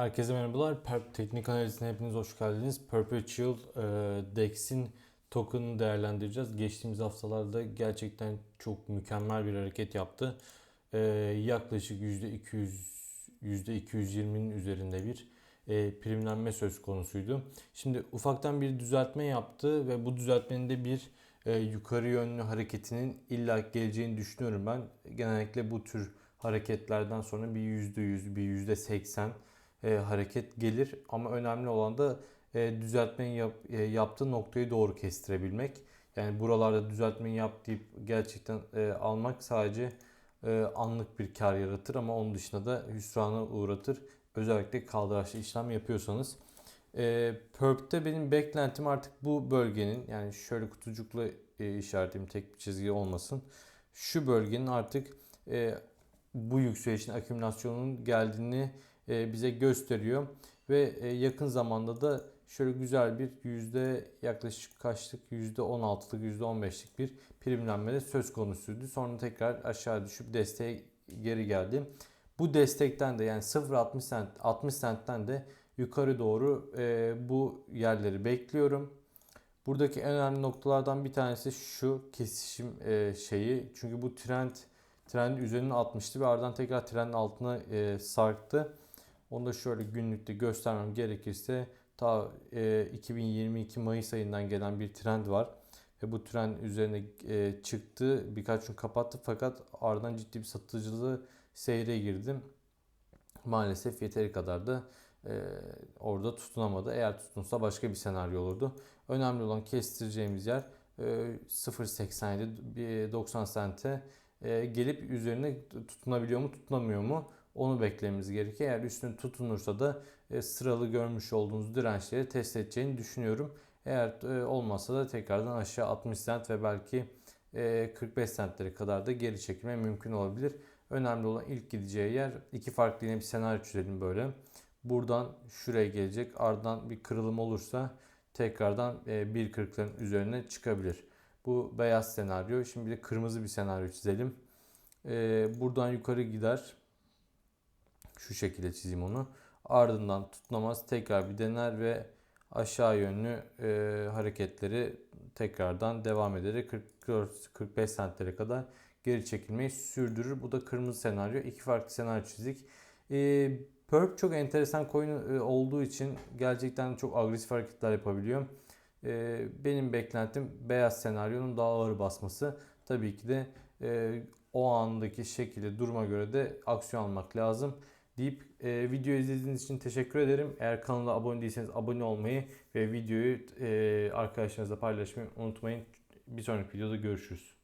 Herkese merhabalar. Perp Teknik Analizine hepiniz hoş geldiniz. Perpetual e, DEX'in token'ını değerlendireceğiz. Geçtiğimiz haftalarda gerçekten çok mükemmel bir hareket yaptı. E, yaklaşık %200 %220'nin üzerinde bir e, primlenme söz konusuydu. Şimdi ufaktan bir düzeltme yaptı ve bu düzeltmenin de bir e, yukarı yönlü hareketinin illa geleceğini düşünüyorum ben. Genellikle bu tür hareketlerden sonra bir %100, bir %80 e, hareket gelir. Ama önemli olan da e, düzeltmeyi yap, e, yaptığı noktayı doğru kestirebilmek. Yani buralarda düzeltmeyi yap deyip gerçekten e, almak sadece e, anlık bir kar yaratır ama onun dışında da hüsrana uğratır. Özellikle kaldıraçlı işlem yapıyorsanız. E, Perp'te benim beklentim artık bu bölgenin yani şöyle kutucukla e, işaretim tek bir çizgi olmasın. Şu bölgenin artık e, bu yükselişin akümülasyonunun geldiğini bize gösteriyor. Ve e, yakın zamanda da şöyle güzel bir yüzde yaklaşık kaçlık yüzde 16'lık yüzde 15'lik bir primlenme de söz konusuydu. Sonra tekrar aşağı düşüp desteğe geri geldi. Bu destekten de yani 0.60 cent 60 centten de yukarı doğru e, bu yerleri bekliyorum. Buradaki en önemli noktalardan bir tanesi şu kesişim e, şeyi. Çünkü bu trend trend üzerine atmıştı ve ardından tekrar trendin altına e, sarktı. Onu da şöyle günlükte göstermem gerekirse ta e, 2022 Mayıs ayından gelen bir trend var. Ve bu trend üzerine e, çıktı. Birkaç gün kapattı fakat ardından ciddi bir satıcılığı seyre girdim. Maalesef yeteri kadar da e, orada tutunamadı. Eğer tutunsa başka bir senaryo olurdu. Önemli olan kestireceğimiz yer e, 0.87 90 sente e, gelip üzerine tutunabiliyor mu tutunamıyor mu onu beklememiz gerekiyor. Eğer üstüne tutunursa da e, sıralı görmüş olduğunuz dirençleri test edeceğini düşünüyorum. Eğer e, olmazsa da tekrardan aşağı 60 cent ve belki 45 centlere kadar da geri çekilme mümkün olabilir. Önemli olan ilk gideceği yer iki farklı yine bir senaryo çizelim böyle. Buradan şuraya gelecek ardından bir kırılım olursa tekrardan 1.40'ların üzerine çıkabilir. Bu beyaz senaryo. Şimdi de kırmızı bir senaryo çizelim. Buradan yukarı gider. Şu şekilde çizeyim onu. Ardından tutunamaz tekrar bir dener ve aşağı yönlü e, hareketleri tekrardan devam ederek 44-45 centlere kadar geri çekilmeyi sürdürür. Bu da kırmızı senaryo. İki farklı senaryo çizdik. E, Perp çok enteresan coin e, olduğu için gerçekten çok agresif hareketler yapabiliyor. E, benim beklentim beyaz senaryonun daha ağır basması. Tabii ki de e, o andaki şekilde duruma göre de aksiyon almak lazım deyip e, video izlediğiniz için teşekkür ederim. Eğer kanala abone değilseniz abone olmayı ve videoyu e, arkadaşlarınızla paylaşmayı unutmayın. Bir sonraki videoda görüşürüz.